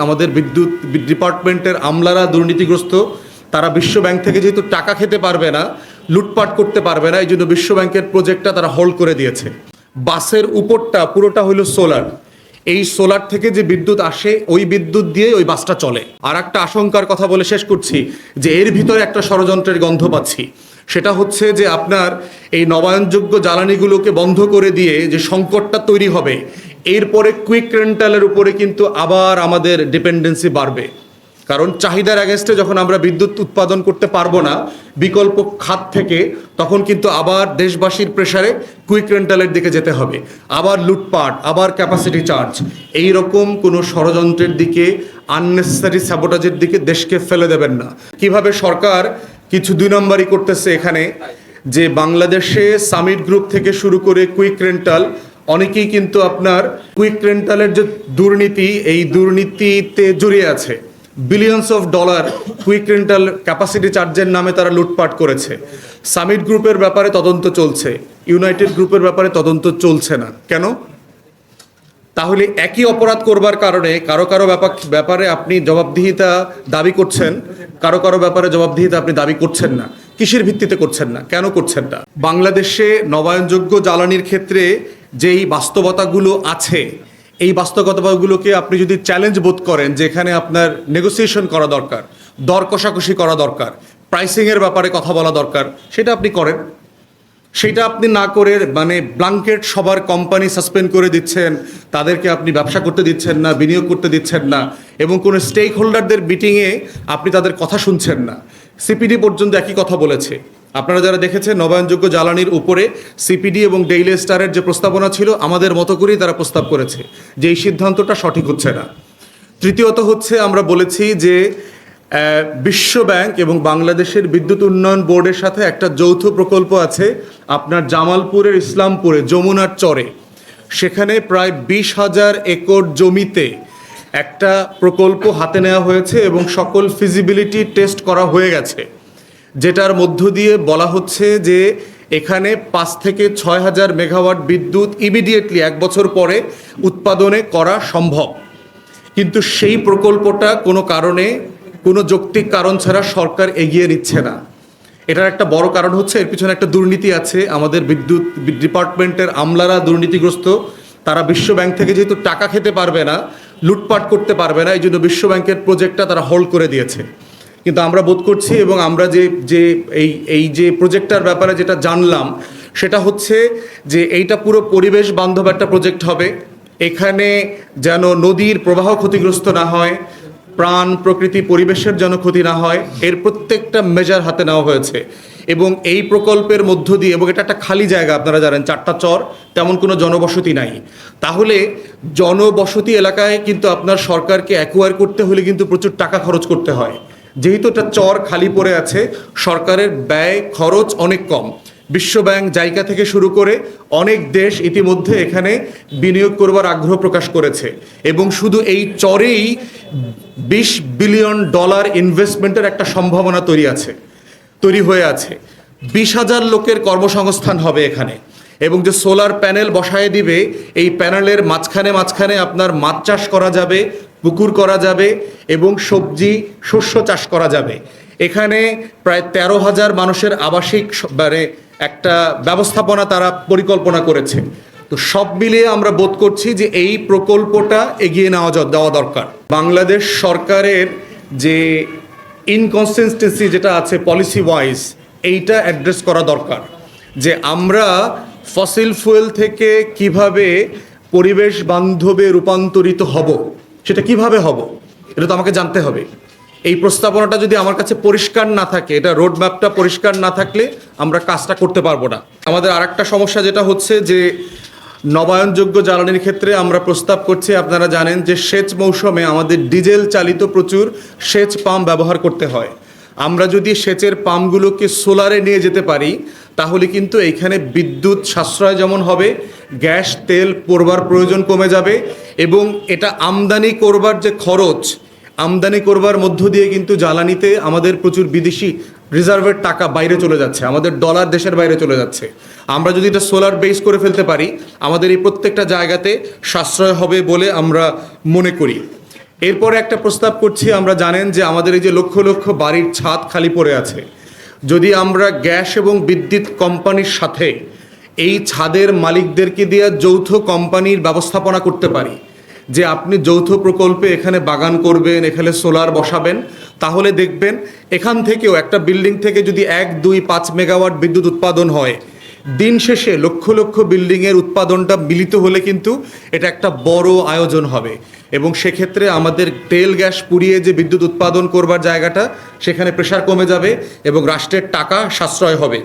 আমাদের বিদ্যুৎ ডিপার্টমেন্টের আমলারা দুর্নীতিগ্রস্ত, তারা বিশ্ব ব্যাংক থেকে যেহেতু টাকা খেতে পারবে না, লুটপাট করতে পারবে না এই জন্য বিশ্ব ব্যাংকের প্রজেক্টটা তারা হোল্ড করে দিয়েছে। বাসের উপরটা পুরোটা হলো সোলার। এই সোলার থেকে যে বিদ্যুৎ আসে, ওই বিদ্যুৎ দিয়ে ওই বাসটা চলে। আর একটা আশঙ্কার কথা বলে শেষ করছি, যে এর ভিতরে একটা ষড়যন্ত্রের গন্ধ পাচ্ছি। সেটা হচ্ছে যে আপনার এই নবায়নযোগ্য জ্বালানিগুলোকে বন্ধ করে দিয়ে যে সংকটটা তৈরি হবে এরপরে কুইক রেন্টালের উপরে কিন্তু আবার আমাদের ডিপেন্ডেন্সি বাড়বে। কারণ চাহিদার অ্যাগেনস্টে যখন আমরা বিদ্যুৎ উৎপাদন করতে পারব না, বিকল্প খাত থেকে, তখন কিন্তু আবার দেশবাসীর প্রেসারে কুইক রেন্টালের দিকে যেতে হবে। আবার লুটপাট, আবার ক্যাপাসিটি চার্জ এই রকম কোনো ষড়যন্ত্রের দিকে আননেসেসারি স্যাবোটাজের দিকে দেশকে ফেলে দেবেন না। কীভাবে সরকার কিছু দুই নম্বরই করতেছে এখানে, যে বাংলাদেশে সামিট গ্রুপ থেকে শুরু করে কুইক রেন্টাল অনেকেই কিন্তু আপনার কুইক রেন্টালের যে দুর্নীতি, এই দুর্নীতিতে জড়িয়ে আছে। Billions of dollar quick rental capacity চার্জের নামে তারা লুটপাট করেছে। সামিট গ্রুপের ব্যাপারে তদন্ত চলছে। ইউনাইটেড গ্রুপের ব্যাপারে তদন্ত চলছে না। কেন? তাহলে একই অপরাধ করবার কারণে কারও কারও ব্যাপার ব্যাপারে আপনি জবাবদিহিতা দাবি করছেন, কারও কারও ব্যাপারে জবাবদিহিতা আপনি দাবি করছেন না। কিসের ভিত্তিতে করছেন না? কেন করছেন না বাংলাদেশে নবায়নযোগ্য জ্বালানির ক্ষেত্রে যেই বাস্তবতাগুলো আছে, এই বাস্তবতাগুলোকে আপনি যদি চ্যালেঞ্জ বোধ করেন, যেখানে আপনার নেগোসিয়েশন করা দরকার, দর কষাকষি করা দরকার প্রাইসিংয়ের ব্যাপারে কথা বলা দরকার, সেটা আপনি করেন। সেটা আপনি না করে মানে ব্লাঙ্কেট সবার কোম্পানি সাসপেন্ড করে দিচ্ছেন, তাদেরকে আপনি ব্যবসা করতে দিচ্ছেন না, বিনিয়োগ করতে দিচ্ছেন না, এবং কোনো স্টেক হোল্ডারদের মিটিংয়ে আপনি তাদের কথা শুনছেন না। সিপিডি পর্যন্ত একই কথা বলেছে। আপনারা যারা দেখেছেন নবায়নযোগ্য জ্বালানির উপরে সিপিডি এবং ডেইলি স্টারের যে প্রস্তাবনা ছিল আমাদের মতো করেই তারা প্রস্তাব করেছে যে এই সিদ্ধান্তটা সঠিক হচ্ছে না। তৃতীয়ত হচ্ছে আমরা বলেছি যে আহ, বিশ্ব ব্যাংক এবং বাংলাদেশের বিদ্যুৎ উন্নয়ন বোর্ডের সাথে একটা যৌথ প্রকল্প আছে আপনার জামালপুরের ইসলামপুরে যমুনার চরে। সেখানে প্রায় বিশ হাজার একর জমিতে একটা প্রকল্প হাতে নেওয়া হয়েছে এবং সকল ফিজিবিলিটি টেস্ট করা হয়ে গেছে। যেটার মধ্য দিয়ে বলা হচ্ছে যে এখানে পাঁচ থেকে ছয় হাজার মেগাওয়াট বিদ্যুৎ ইমিডিয়েটলি এক বছর পরে উৎপাদনে করা সম্ভব। কিন্তু সেই প্রকল্পটা কোনো কারণে, কোনো যৌক্তিক কারণ ছাড়া সরকার এগিয়ে নিচ্ছে না। এটার একটা বড় কারণ হচ্ছে, এর পিছনে একটা দুর্নীতি আছে। আমাদের বিদ্যুৎ ডিপার্টমেন্টের আমলারা দুর্নীতিগ্রস্ত। তারা বিশ্ব ব্যাংক থেকে যেহেতু টাকা খেতে পারবে না, লুটপাট করতে পারবে না এই জন্য বিশ্ব ব্যাংকের প্রজেক্টটা তারা হোল্ড করে দিয়েছে। কিন্তু আমরা বোধ করছি এবং আমরা যে যে এই এই যে প্রজেক্টটার ব্যাপারে যেটা জানলাম, সেটা হচ্ছে যে এইটা পুরো পরিবেশ বান্ধব একটা প্রজেক্ট হবে। এখানে যেন নদীর প্রবাহ ক্ষতিগ্রস্ত না হয়, প্রাণ, প্রকৃতি, পরিবেশের যেন ক্ষতি না হয়, এর প্রত্যেকটা মেজার হাতে নেওয়া হয়েছে। এবং এই প্রকল্পের মধ্য দিয়ে, এবং এটা একটা খালি জায়গা আপনারা জানেন, চারটা চর, তেমন কোনো জনবসতি নাই। তাহলে জনবসতি এলাকায় কিন্তু আপনার সরকারকে অ্যাকোয়ার করতে হলে কিন্তু প্রচুর টাকা খরচ করতে হয়। যেহেতু এটা চর খালি পড়ে আছে, সরকারের ব্যয় খরচ অনেক কম। বিশ্বব্যাংক জায়গা থেকে শুরু করে অনেক দেশ ইতিমধ্যে এখানে বিনিয়োগ করবার আগ্রহ প্রকাশ করেছে এবং শুধু এই চরেই বিশ বিলিয়ন ডলার ইনভেস্টমেন্টের একটা সম্ভাবনা তৈরি আছে, তৈরি হয়ে আছে। বিশ হাজার লোকের কর্মসংস্থান হবে এখানে এবং যে সোলার প্যানেল বসায় দিবে, এই প্যানেলের মাঝখানে মাঝখানে আপনার মাছ চাষ করা যাবে পুকুর করা যাবে এবং সবজি, শস্য চাষ করা যাবে। এখানে প্রায় তেরো হাজার মানুষের আবাসিক মানে একটা ব্যবস্থাপনা তারা পরিকল্পনা করেছে। তো সব মিলিয়ে আমরা বোধ করছি যে এই প্রকল্পটা এগিয়ে নেওয়া দেওয়া দরকার। বাংলাদেশ সরকারের যে ইনকনসিস্টেন্সি যেটা আছে পলিসি ওয়াইজ এইটা অ্যাড্রেস করা দরকার। যে আমরা ফসিল ফুয়েল থেকে কীভাবে পরিবেশ বান্ধবে রূপান্তরিত হব সেটা কীভাবে হব? এটা তো আমাকে জানতে হবে। এই প্রস্তাবনাটা যদি আমার কাছে পরিষ্কার না থাকে, এটা রোড ম্যাপটা পরিষ্কার না থাকলে আমরা কাজটা করতে পারব না। আমাদের আর একটা সমস্যা যেটা হচ্ছে যে, নবায়নযোগ্য জ্বালানির ক্ষেত্রে আমরা প্রস্তাব করছি, আপনারা জানেন যে সেচ মৌসুমে আমাদের ডিজেল চালিত প্রচুর সেচ পাম্প ব্যবহার করতে হয়। আমরা যদি সেচের পাম্পগুলোকে সোলারে নিয়ে যেতে পারি, তাহলে কিন্তু এইখানে বিদ্যুৎ সাশ্রয় যেমন হবে, গ্যাস, তেল পড়বার প্রয়োজন কমে যাবে এবং এটা আমদানি করবার যে খরচ, আমদানি করবার মধ্য দিয়ে কিন্তু জ্বালানিতে আমাদের প্রচুর বিদেশি রিজার্ভের টাকা বাইরে চলে যাচ্ছে, আমাদের ডলার দেশের বাইরে চলে যাচ্ছে। আমরা যদি এটা সোলার বেস করে ফেলতে পারি, আমাদের এই প্রত্যেকটা জায়গাতে সাশ্রয় হবে বলে আমরা মনে করি। এরপরে একটা প্রস্তাব করছি, আমরা জানেন যে আমাদের এই যে লক্ষ লক্ষ বাড়ির ছাদ খালি পড়ে আছে। যদি আমরা গ্যাস এবং বিদ্যুৎ কোম্পানির সাথে এই ছাদের মালিকদেরকে দিয়ে যৌথ কোম্পানির ব্যবস্থাপনা করতে পারি, যে আপনি যৌথ প্রকল্পে এখানে বাগান করবেন, এখানে সোলার বসাবেন, তাহলে দেখবেন এখান থেকেও একটা বিল্ডিং থেকে যদি এক, দুই, পাঁচ মেগাওয়াট বিদ্যুৎ উৎপাদন হয়, দিন শেষে লক্ষ লক্ষ বিল্ডিংয়ের উৎপাদনটা মিলিত হলে কিন্তু এটা একটা বড় আয়োজন হবে। এবং সেক্ষেত্রে আমাদের তেল, গ্যাস পুড়িয়ে যে বিদ্যুৎ উৎপাদন করবার জায়গাটা, সেখানে প্রেশার কমে যাবে এবং রাষ্ট্রের টাকা সাশ্রয় হবে।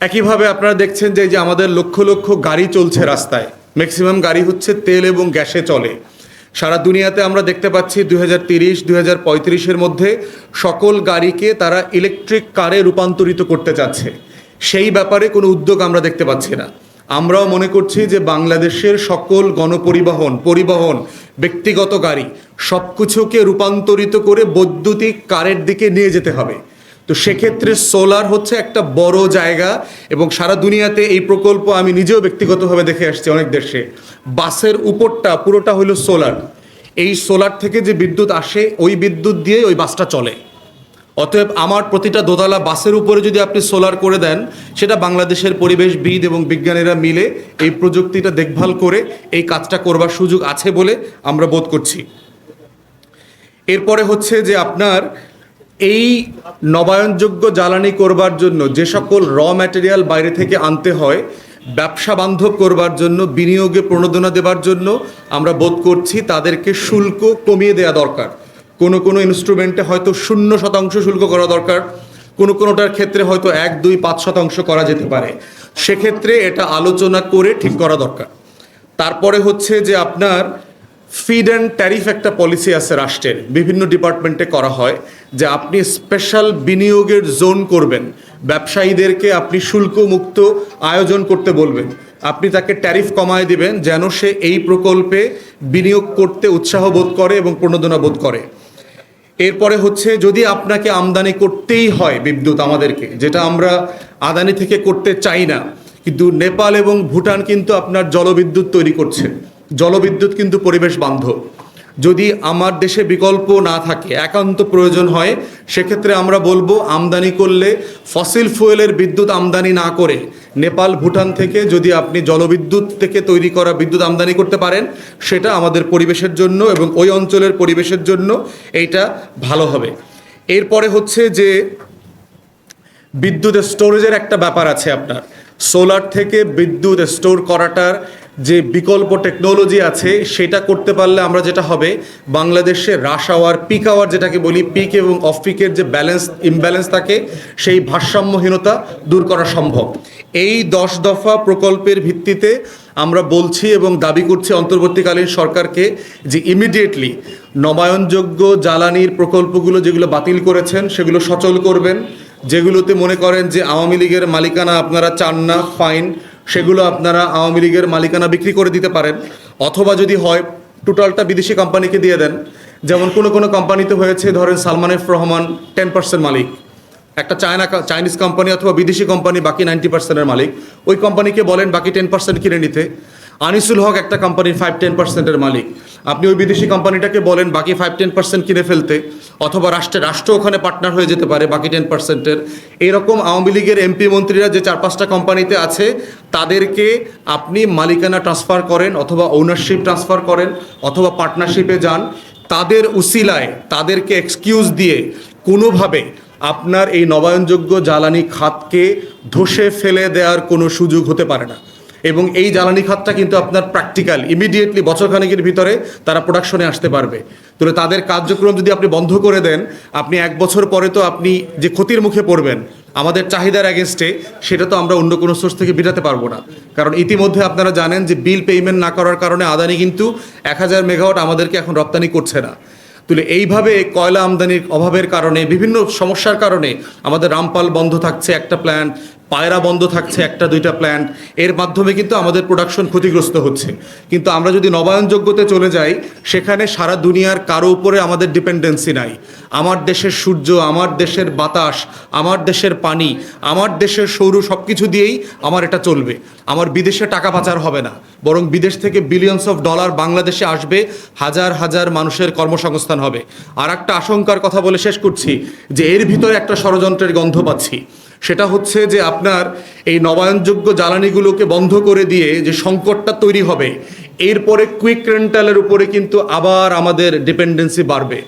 একইভাবে আপনারা দেখছেন যে যে আমাদের লক্ষ লক্ষ গাড়ি চলছে রাস্তায় ম্যাক্সিমাম গাড়ি হচ্ছে তেল এবং গ্যাসে চলে। সারা দুনিয়াতে আমরা দেখতে পাচ্ছি দুই হাজার তিরিশ, দুই হাজার পঁয়ত্রিশের মধ্যে সকল গাড়িকে তারা ইলেকট্রিক কারে রূপান্তরিত করতে চাচ্ছে। সেই ব্যাপারে কোনো উদ্যোগ আমরা দেখতে পাচ্ছি না। আমরাও মনে করছি যে বাংলাদেশের সকল গণপরিবহন, পরিবহন, ব্যক্তিগত গাড়ি সব কিছুকে রূপান্তরিত করে বৈদ্যুতিক কারের দিকে নিয়ে যেতে হবে। তো সেক্ষেত্রে সোলার হচ্ছে একটা বড় জায়গা এবং সারা দুনিয়াতে এই প্রকল্প আমি নিজেও ব্যক্তিগতভাবে দেখে আসছি অনেক দেশে। বাসের উপরটা, পুরোটা হলো সোলার। এই সোলার থেকে যে বিদ্যুৎ আসে, ওই বিদ্যুৎ দিয়ে ওই বাসটা চলে। অতএব আমার প্রতিটা দোতলা বাসের উপরে যদি আপনি সোলার করে দেন, সেটা বাংলাদেশের পরিবেশবিদ এবং বিজ্ঞানীরা মিলে এই প্রযুক্তিটা দেখভাল করে এই কাজটা করবার সুযোগ আছে বলে আমরা বোধ করছি। এরপরে হচ্ছে যে আপনার এই নবায়নযোগ্য জ্বালানি করবার জন্য যে সকল র ম্যাটেরিয়াল বাইরে থেকে আনতে হয়, ব্যবসা বান্ধব করবার জন্য, বিনিয়োগে প্রণোদনা দেবার জন্য আমরা বোধ করছি তাদেরকে শুল্ক কমিয়ে দেওয়া দরকার। কোনো কোনো ইনস্ট্রুমেন্টে হয়তো শূন্য শতাংশ শুল্ক করা দরকার, কোনো কোনোটার ক্ষেত্রে হয়তো এক, দুই, পাঁচ শতাংশ করা যেতে পারে। সেক্ষেত্রে এটা আলোচনা করে ঠিক করা দরকার। তারপরে হচ্ছে যে আপনার ফিড অ্যান্ড ট্যারিফ একটা পলিসি আছে রাষ্ট্রের, বিভিন্ন ডিপার্টমেন্টে করা হয়, যে আপনি স্পেশাল বিনিয়োগের জোন করবেন। ব্যবসায়ীদেরকে আপনি শুল্ক মুক্ত আয়োজন করতে বলবেন। আপনি তাকে ট্যারিফ কমায় দিবেন যেন সে এই প্রকল্পে বিনিয়োগ করতে উৎসাহ বোধ করে এবং প্রণোদনা বোধ করে। এরপরে হচ্ছে যদি আপনাকে আমদানি করতেই হয় বিদ্যুৎ আমাদেরকে, যেটা আমরা আদানি থেকে করতে চাই না, কিন্তু নেপাল এবং ভুটান কিন্তু আপনার জলবিদ্যুৎ তৈরি করছে। জলবিদ্যুৎ কিন্তু পরিবেশ বান্ধব। যদি আমার দেশে বিকল্প না থাকে, একান্ত প্রয়োজন হয়, সেক্ষেত্রে আমরা বলব আমদানি করলে ফসিল ফুয়েলের বিদ্যুৎ আমদানি না করে নেপাল, ভুটান থেকে যদি আপনি জলবিদ্যুৎ থেকে তৈরি করা বিদ্যুৎ আমদানি করতে পারেন, সেটা আমাদের পরিবেশের জন্য এবং ওই অঞ্চলের পরিবেশের জন্য এইটা ভালো হবে। এরপরে হচ্ছে যে বিদ্যুৎ স্টোরেজের একটা ব্যাপার আছে আপনার। সোলার থেকে বিদ্যুৎ স্টোর করাটার যে বিকল্প টেকনোলজি আছে, সেটা করতে পারলে আমরা যেটা হবে, বাংলাদেশে রাশ আওয়ার পিক আওয়ার যেটাকে বলি পিক এবং অফ পিকের যে ব্যালেন্স ইমব্যালেন্স থাকে, সেই ভারসাম্যহীনতা দূর করা সম্ভব। এই দশ দফা প্রকল্পের ভিত্তিতে আমরা বলছি এবং দাবি করছি অন্তর্বর্তীকালীন সরকারকে যে ইমিডিয়েটলি নবায়নযোগ্য জ্বালানির প্রকল্পগুলো যেগুলো বাতিল করেছেন, সেগুলো সচল করবেন। যেগুলোতে মনে করেন যে আওয়ামী লীগের মালিকানা আপনারা চান না ফাইন সেগুলো আপনারা আওয়ামী লীগের মালিকানা বিক্রি করে দিতে পারেন। অথবা যদি হয়, টোটালটা বিদেশি কোম্পানিকে দিয়ে দেন। যেমন কোনো কোনো কোম্পানিতে হয়েছে, ধরেন Salman F Rahman ten percent মালিক। একটা চায়না চাইনিজ কোম্পানি অথবা বিদেশি কোম্পানি বাকি নাইনটি পার্সেন্টের মালিক। ওই কোম্পানিকে বলেন বাকি টেন পার্সেন্ট কিনে নিতে। আনিসুল হক একটা কোম্পানির ফাইভ টেন পার্সেন্টের মালিক। আপনি ওই বিদেশি কোম্পানিটাকে বলেন, বাকি ফাইভ টেন পার্সেন্ট কিনে ফেলতে, অথবা রাষ্ট্রের রাষ্ট্র ওখানে পার্টনার হয়ে যেতে পারে, বাকি টেন পার্সেন্টের এইরকম আওয়ামী লীগের এমপি মন্ত্রীরা যে চার, পাঁচটা কোম্পানিতে আছে, তাদেরকে আপনি মালিকানা ট্রান্সফার করেন, অথবা ওনারশিপ ট্রান্সফার করেন, অথবা পার্টনারশিপে যান। তাদের উসিলায়, তাদেরকে এক্সকিউজ দিয়ে কোনোভাবে আপনার এই নবায়নযোগ্য জ্বালানি খাতকে ধসে ফেলে দেওয়ার কোনো সুযোগ হতে পারে না। এবং এই জ্বালানি খাতটা কিন্তু আপনার প্র্যাকটিক্যাল ইমিডিয়েটলি বছরখানেকের ভিতরে তারা প্রোডাকশনে আসতে পারবে। তাহলে তাদের কার্যক্রম যদি আপনি বন্ধ করে দেন, আপনি এক বছর পরে তো আপনি যে ক্ষতির মুখে পড়বেন, আমাদের চাহিদার অ্যাগেনস্টে সেটা তো আমরা অন্য কোনো সোর্স থেকে বিটাতে পারব না। কারণ ইতিমধ্যে আপনারা জানেন যে বিল পেমেন্ট না করার কারণে আদানি কিন্তু এক হাজার মেগাওয়াট আমাদেরকে এখন রপ্তানি করছে না। তুলে এইভাবে কয়লা আমদানির অভাবের কারণে, বিভিন্ন সমস্যার কারণে আমাদের রামপাল বন্ধ থাকছে একটা প্ল্যান্ট পায়রা বন্ধ থাকছে একটা, দুইটা প্ল্যান্ট এর মাধ্যমে কিন্তু আমাদের প্রোডাকশন ক্ষতিগ্রস্ত হচ্ছে। কিন্তু আমরা যদি নবায়নযোগ্যতে চলে যাই, সেখানে সারা দুনিয়ার কারও উপরে আমাদের ডিপেন্ডেন্সি নাই। আমার দেশের সূর্য, আমার দেশের বাতাস, আমার দেশের পানি, আমার দেশের সৌর সব কিছু দিয়েই আমার এটা চলবে। আমার বিদেশে টাকা পাচার হবে না। বরং বিদেশ থেকে বিলিয়নস অফ ডলার বাংলাদেশে আসবে, হাজার হাজার মানুষের কর্মসংস্থান হবে। আর একটা আশঙ্কার কথা বলে শেষ করছি, যে এর ভিতরে একটা ষড়যন্ত্রের গন্ধ পাচ্ছি। সেটা হচ্ছে যে আপনার এই নবায়নযোগ্য জ্বালানিগুলোকে বন্ধ করে দিয়ে যে সংকটটা তৈরি হবে, এরপরে কুইক রেন্টালের উপরে কিন্তু আবার আমাদের ডিপেন্ডেন্সি বাড়বে।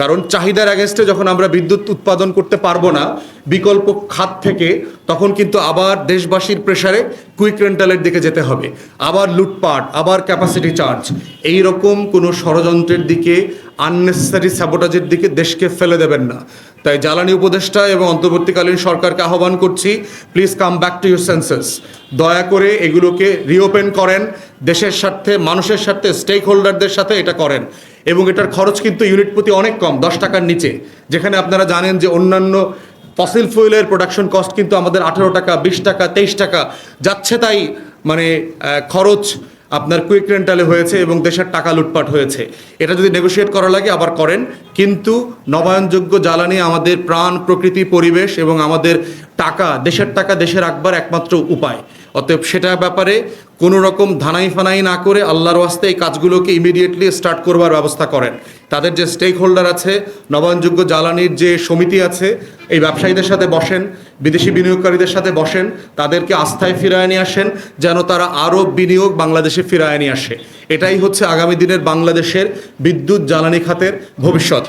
কারণ চাহিদার অ্যাগেনস্টে যখন আমরা বিদ্যুৎ উৎপাদন করতে পারব না, বিকল্প খাত থেকে, তখন কিন্তু আবার দেশবাসীর প্রেসারে কুইক রেন্টালের দিকে যেতে হবে। আবার লুটপাট, আবার ক্যাপাসিটি চার্জ এই রকম কোনো ষড়যন্ত্রের দিকে আননেসেসারি স্যাবোটাজের দিকে দেশকে ফেলে দেবেন না। তাই জ্বালানি উপদেষ্টা এবং অন্তর্বর্তীকালীন সরকারকে আহ্বান করছি please come back to your senses দয়া করে এগুলোকে রিওপেন করেন। দেশের স্বার্থে, মানুষের স্বার্থে স্টেক হোল্ডারদের সাথে এটা করেন। এবং এটার খরচ কিন্তু ইউনিট প্রতি অনেক কম, দশ টাকার নিচে। যেখানে আপনারা জানেন যে অন্যান্য ফসিল ফুয়েলের প্রোডাকশন কস্ট কিন্তু আমাদের আঠেরো টাকা, বিশ টাকা, তেইশ টাকা যাচ্ছে তাই মানে খরচ আপনার কুইক রেন্টালে হয়েছে এবং দেশের টাকা লুটপাট হয়েছে। এটা যদি নেগোশিয়েট করা লাগে, আবার করেন। কিন্তু নবায়নযোগ্য জ্বালানি আমাদের প্রাণ, প্রকৃতি, পরিবেশ এবং আমাদের টাকা, দেশের টাকা দেশে রাখবার একমাত্র উপায়। অতএব সেটা ব্যাপারে কোনো রকম ধানাই ফানাই না করে আল্লাহর ওয়াস্তে এই কাজগুলোকে ইমিডিয়েটলি স্টার্ট করবার ব্যবস্থা করেন। তাদের যে স্টেক হোল্ডার আছে, নবায়নযোগ্য জ্বালানির যে সমিতি আছে, এই ব্যবসায়ীদের সাথে বসেন, বিদেশি বিনিয়োগকারীদের সাথে বসেন, তাদেরকে আস্থায় ফিরায় নিয়ে আসেন, যেন তারা আরও বিনিয়োগ বাংলাদেশে ফিরায় নিয়ে আসে। এটাই হচ্ছে আগামী দিনের বাংলাদেশের বিদ্যুৎ জ্বালানি খাতের ভবিষ্যৎ।